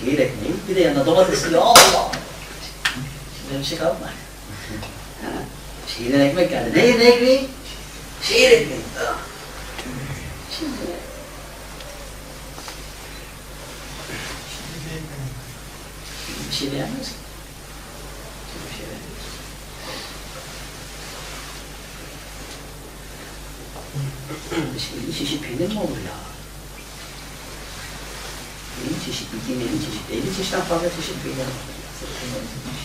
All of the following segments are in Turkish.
Şehir ekmeği. Bir de yanına domatesli Allah. Şimdi bir şey? Ha, Şehirden ekmek geldi. Ne, ne ekmeği? Şehir ekmeği. Şimdi bir şey beğenmez ki. Şimdi bir şey beğenmez. Bir çeşit peynir mi olur ya? 50 çeşit, bildiğin 50 çeşit, 50 çeşitten fazla çeşit peynir var. Sırf peynir yapılmış.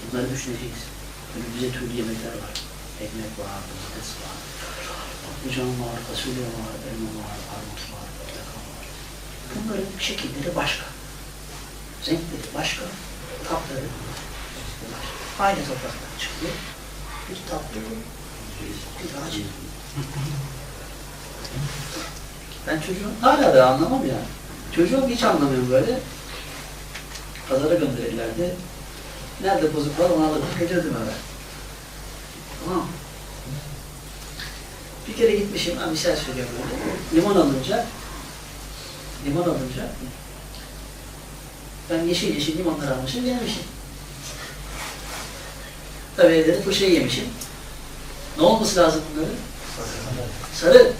Bunları düşüneceğiz. Önümüzde türlü yemekler var. Ekmek var, domates var, patlıcan var, fasulye var, elma var, armut var, portakal var. Bunların şekilleri başka. Renkleri başka, tatları başka. Aynı topraktan çıkıyor. Bir tatlı, bir acı. Ben çocuğum hala da anlamam ya. Çocuğum hiç anlamıyorum böyle. Pazara gönderirlerdi. Nerede bozuk var onu alırdım, getirdim eve. Tamam. Bir kere gitmişim, bir şey söylüyorum böyle. Limon alınca, limon alınca, ben yeşil yeşil limonlar almışım, yemişim. Tabii evde de fırçayı yemişim. Ne olması lazım bunların? Sarı.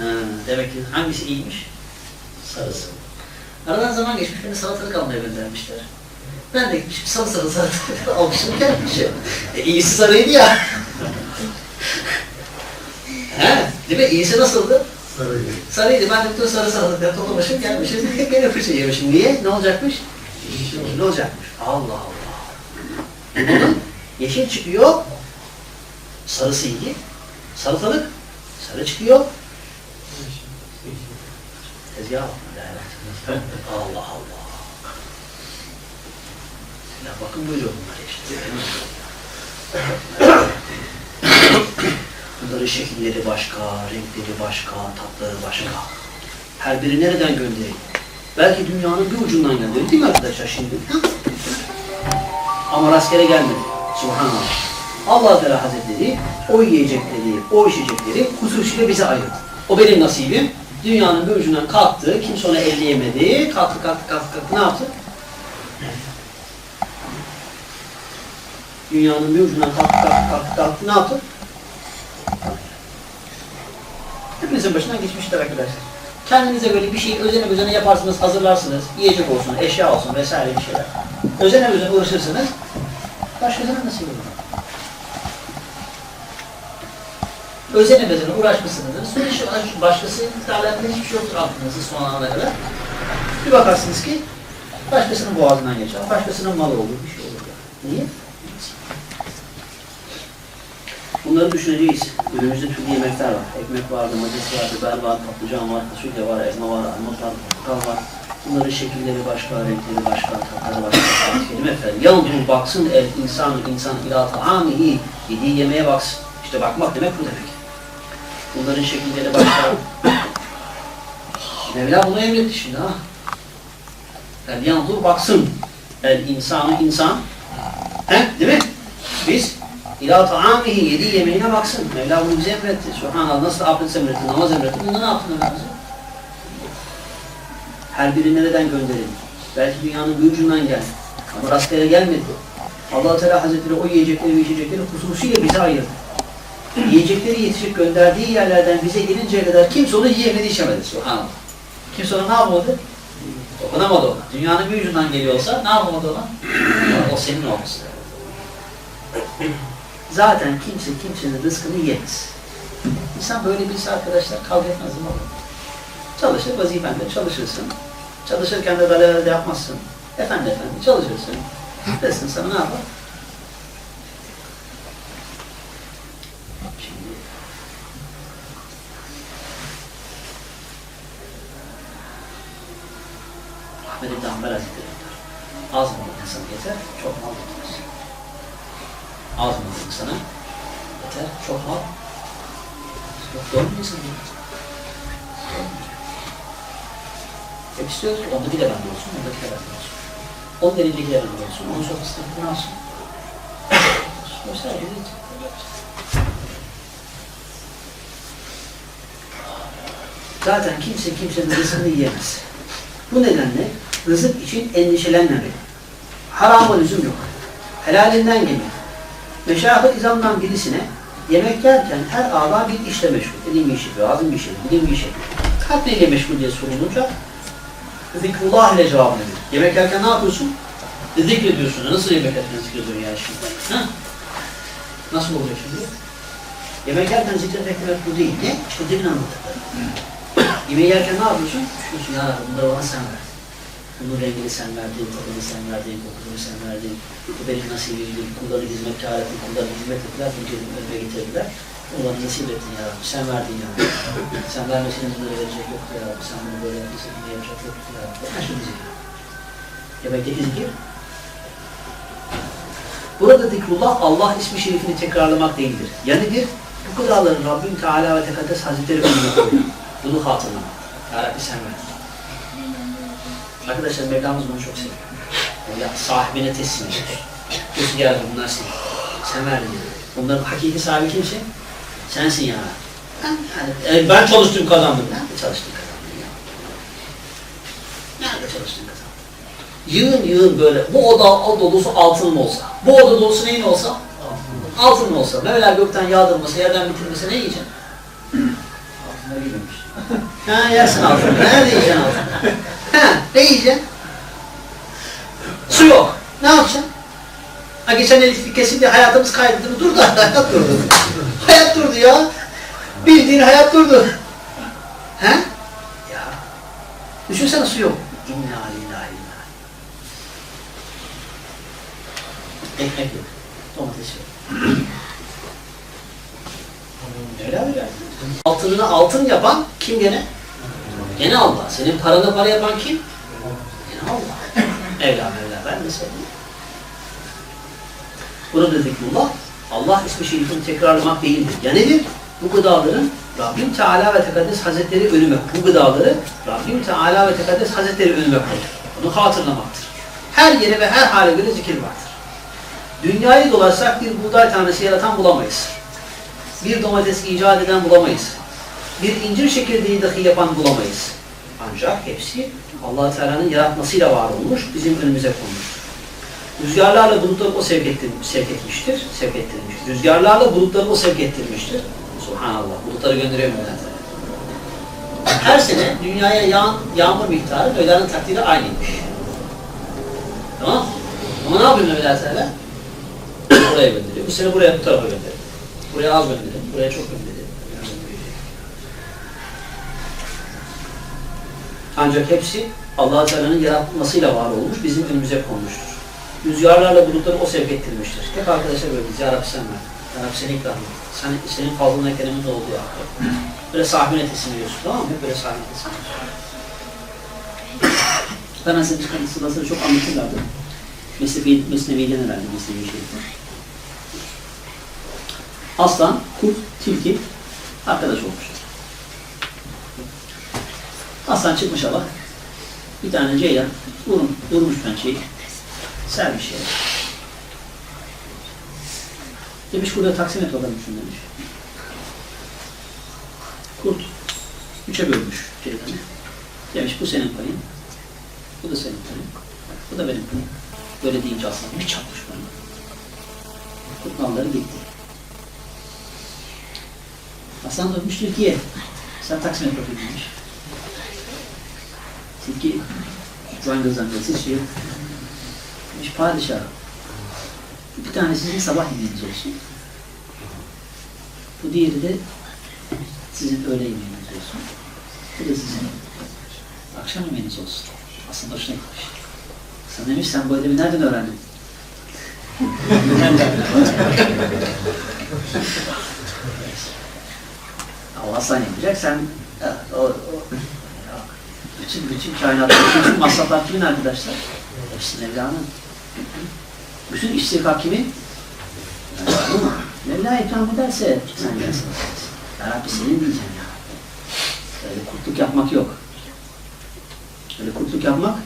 Ha, demek ki hangisi iyiymiş? Sarısı. Aradan zaman geçmiş, beni salatalık almaya göndermişler. Ben de gitmişim, sarı sarı salatalık almışım, gelmişim. E, iyisi sarıydı ya. He, değil mi? İyisi nasıldı? Sarıyı. Sarıydı. Ben de bütün sarı salatalıkları toplamışım, gelmişim. Gene fırça yemişim. Niye? Ne olacakmış? Ne olacakmış? Allah Allah. Yeşil çıkıyor, sarısı iyi. Salatalık, sarı çıkıyor. Tezgah. Allah Allah. Ya bakın böyle bunlar işte. Bunların şekilleri başka, renkleri başka, tatları başka. Her biri nereden gönderiliyor? Belki dünyanın bir ucundan gönderiliyor değil mi arkadaşlar şimdi? Ama rastgele gelmedi. Subhanallah. Allah Teala Hazretleri o yiyecekleri, o içecekleri hususuyla bize ayırdı. O benim nasibim. Dünyanın bir ucundan kalktı, kimse onu elleyemedi. Kalktı, kalktı, kalktı, kalktı. Ne yaptı? Dünyanın bir ucundan kalktı, kalktı, kalktı, kalktı. Ne yaptı? Hepinizin başından geçmiştir arkadaşlar. Kendinize böyle bir şey özene özene yaparsınız, hazırlarsınız. Yiyecek olsun, eşya olsun vesaire bir şeyler. Özene özene uğraşırsınız. Başkalarına nasip olur. Özene özene uğraşmışsınızdır. Sonra hiç başkasının alakalı hiçbir şey yoktur aklınızda son ana kadar. Bir bakarsınız ki başkasının boğazından geçer, başkasının malı olur, bir şey olur. Niye? Bunları düşüneceğiz. Önümüzde türlü yemekler var. Ekmek var, domates var, biber var, patlıcan var, fasulye var, elma var, armut var, portakal var. Bunların şekilleri başka, renkleri başka, tatları başka. Kelime efendim. Yandur baksın el insan, insan ila ta'amihi. Yediği yemeğe baksın. İşte bakmak demek bu demek. Bunların şekilleri başka. Mevla bunu emretti şimdi ha. El yandur baksın. El insanı insan. He? Değil mi? Biz İlâ ta'amihi yediği yemeğine baksın. Mevla bunu bize emretti. Subhanallah nasıl abdest emretti, namaz emretti. Bunda ne yaptı Mevla? Her biri nereden gönderildi? Belki dünyanın bir ucundan geldi. Ama rastgele gelmedi. allah Teala Hazretleri o yiyecekleri ve içecekleri hususuyla bize ayırdı. Yiyecekleri yetişip gönderdiği yerlerden bize gelinceye kadar kimse onu yiyemedi, içemedi. Subhanallah. Kimse ona ne yapmadı? Dokunamadı ona. Dünyanın bir ucundan geliyorsa ne yapamadı ona? o senin olması. Zaten kimse kimsenin rızkını yemez. İnsan böyle birisi arkadaşlar kavga etmez mi olur? Çalışır vazifende çalışırsın. Çalışırken de dalal de yapmazsın. Efendi efendi çalışırsın. Desin sana ne yapar? Şimdi Diyor. Az mı insan yeter, çok mal yetmez. Az mı insana yeter, çok mal. Yok doğru mu insan ya? Hep istiyoruz ki ondaki de bende olsun, ondaki de bende olsun. On derecelik de bende olsun, onun sofrasında ne olsun? Vesaire. Zaten kimse kimsenin rızkını yiyemez. Bu nedenle rızık için endişelenmemek. Harama lüzum yok. Helalinden yemek. Meşahı izamdan birisine yemek yerken her ağda bir işle meşgul. Dediğim bir iş yapıyor, ağzım bir iş yapıyor, dilim bir iş yapıyor. Kalp neyle meşgul diye sorulunca zikrullah ile cevap veriyor. Yemek yerken ne yapıyorsun? Zikrediyorsun. Nasıl yemek yerken zikrediyorsun ya şimdi? Ha? Nasıl oluyor şimdi? Yemek yerken zikretmek demek bu değil. Ne? İşte demin anlattıkları. Yemeği yerken ne yapıyorsun? Düşünüyorsun ya Rabbi bunları bana sen ver. Bunun rengini sen verdin, tadını sen verdin, kokusunu sen verdin. Bu benim nasibimdi, kulları hizmetkar ettin, kulları hizmet ettiler, bu önüme getirdiler. Onları nasip ettin ya Rabbi, sen verdin ya Rabbi. Sen vermeseydin bunları verecek yoktu ya Rabbi, sen bunu böyle yapmasaydın bunu yapacak yoktu ya Rabbi. Her şey zikir. Yemekteki zikir. Burada zikrullah Allah ismi şerifini tekrarlamak değildir. Yani bu gıdaların Rabbim Teala ve Tekaddes Hazretleri önüne koyuyor. Bunu hatırlamak. Ya Rabbi sen ver. Arkadaşlar Mevlamız bunu çok seviyor. Ya sahibine teslim ediyor. Diyorsun ya bunlar senin. Sen verdin yani. Bunların hakiki sahibi kimsin? Sensin ya. Yani, e, ben çalıştım kazandım. Nerede çalıştın kazandın ya? Nerede çalıştın kazandın? Yığın yığın böyle, bu oda o dolusu altın mı olsa, bu oda dolusu neyin olsa? Altın mı olsa, Mevla gökten yağdırmasa, yerden bitirmese ne yiyeceksin? Altına girmemiş. Ha yersin altını. Nerede yiyeceksin altını? Ha ne yiyeceksin? Su yok. Ne yapacaksın? Ha geçen elektrik kesildi, hayatımız mi? Durdu, hayat durdu. hayat durdu ya. Bildiğin hayat durdu. He? Ya. Düşünsene su yok. İnna lillahi inna. Ekmek yok. Domates yok. Altınını altın yapan kim gene? Gene Allah. Senin paranı para yapan kim? Gene Allah. Evla Mevla ben söyleyeyim. Burada zikrullah Allah ismi şerifini tekrarlamak değildir. Ya nedir? Bu gıdaların Rabbim Teala ve Tekaddes Hazretleri önüme, bu gıdaları Rabbim Teala ve Tekaddes Hazretleri önüme koydu. Bunu hatırlamaktır. Her yere ve her hale göre zikir vardır. Dünyayı dolaşsak bir buğday tanesi yaratan bulamayız. Bir domates icat eden bulamayız. Bir incir çekirdeği dahi yapan bulamayız. Ancak hepsi allah Teala'nın yaratmasıyla var olmuş, bizim önümüze konmuştur. Rüzgarlarla bulutları o sevk, ettir, sevk etmiştir, sevk ettirmiştir. Rüzgarlarla bulutları o sevk ettirmiştir. Subhanallah, bulutları Teala. Her sene dünyaya yağan yağmur miktarı Mevla'nın takdiri aynıymış. Tamam Ama ne yapıyor Mevla Teala? Buraya gönderiyor. Bu sene buraya bu tarafa gönderiyor. Buraya az gönderiyor, buraya çok gönderiyor. Ancak hepsi allah Teala'nın yaratmasıyla var olmuş, bizim önümüze konmuştur. Rüzgarlarla bulutları o sevk ettirmiştir. Hep arkadaşlar böyle Ya Rabbi sen ver. Ya Rabbi seni ikram. Sen, senin fazlına kelimin olduğu hakkı. Böyle sahibine teslim ediyorsun tamam mı? Hep böyle teslim ediyorsun. Ben aslında bir sırasını çok anlatırlardı. Mesnevi, Mesnevi'den herhalde Mesnevi şey. Aslan, kurt, tilki arkadaş olmuşlar. Aslan çıkmış hava. Bir tane ceylan vurun, vurmuş pençeyi. Sermiş yere. Demiş burada taksimetre adammışsın demiş. Kurt üçe bölmüş ceylanı. Demiş bu senin payın. Bu da senin payın. Bu da benim payım. Böyle deyince aslan bir çarpmış bana. Kurt nalları gitti. Aslan dönmüş tilkiye. Sen taksimetre demiş. Tilki Zangır sıçrıyor. Demiş padişah. Bir tane sizin sabah yemeğiniz olsun. Bu diğeri de sizin öğle yemeğiniz olsun. Bu da sizin akşam yemeğiniz olsun. Aslında hoşuna gitmiş. Sen demiş sen bu edebi nereden öğrendin? Allah sen yapacak, sen o, o, bütün, bütün kainatta, bütün masraflar kimin arkadaşlar? Hepsi Mevla'nın. Bütün istikak kimin? Mevla ikram ederse sen gelsin. Ya Rabbi senin diyeceksin ya. Öyle kurtluk yapmak yok. Öyle kurtluk yapmak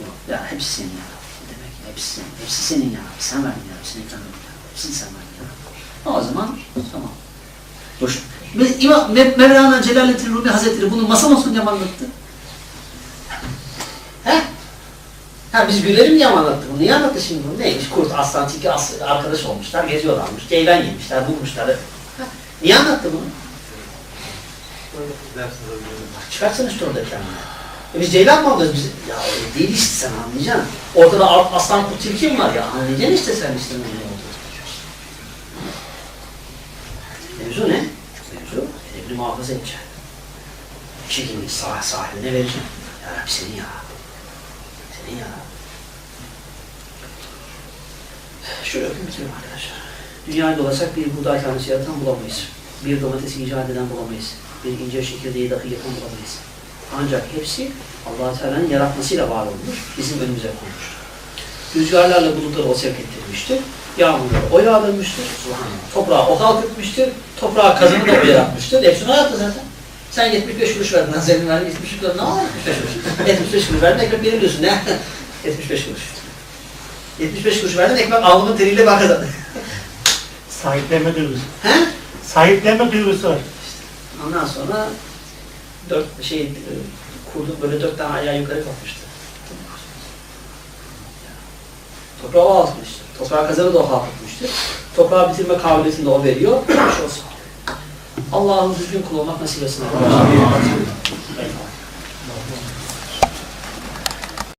yok. Ya hepsi senin ya Rabbi. Demek hepsi senin. Hepsi senin ya Rabbi. Sen verdin ya Rabbi. Sen ikram edin ya. Hepsini sen verdin ya Rabbi. O zaman tamam. Boş. İmam Me- Mevlana Celaleddin Rumi Hazretleri bunu masa masa diye anlattı? He? Ha biz gülerim diye mi bunu? Niye anlattı şimdi bunu? Neymiş? Kurt, aslan, tilki as arkadaş olmuşlar, geziyorlarmış, ceylan yemişler, bulmuşlar. Niye anlattı bunu? Bak, Çıkarsana şu orada kendine. E biz ceylan mı alıyoruz? Biz... Ya öyle değil işte sen anlayacaksın. Ortada aslan, kurt, tilki mi var ya? Anlayacaksın işte sen işte ne olduğunu. Mevzu ne? Mevzu edebini muhafaza edeceksin. Çekilmiş sah sahibine vereceksin. Ya Rabbi senin ya. Ya. Şöyle bitirelim arkadaşlar. Dünyayı dolaşsak bir buğday tanesi yaratan bulamayız. Bir domatesi icat eden bulamayız. Bir ince çekirdeği dahi yapan bulamayız. Ancak hepsi allah Teala'nın yaratmasıyla var olmuş, bizim önümüze konmuş. Rüzgarlarla bulutları o sevk ettirmiştir. Yağmurları o yağdırmıştır. Toprağı o halk etmiştir. Toprağı kazanı da o yaratmıştır. Hepsini o yaptı zaten. Sen 75 kuruş verdin, lan senin verdin 75 kuruş. Ne var 75 kuruş? 75 kuruş verdin, ekmek verebiliyorsun. Ne? 75 kuruş. 75 kuruş verdin, ekmek alnımın teriyle ben kazandım. Sahiplenme duygusu. He? Sahiplenme duygusu var. Ondan sonra dört şey e, kurduk böyle dört tane ayağı yukarı kalkmıştı. Toprağı o atmıştı. Toprağı kazanı da o atmıştı. Toprağı bitirme kabiliyetini de o veriyor. Allah'ın düzgün kul olmak nasip etsin.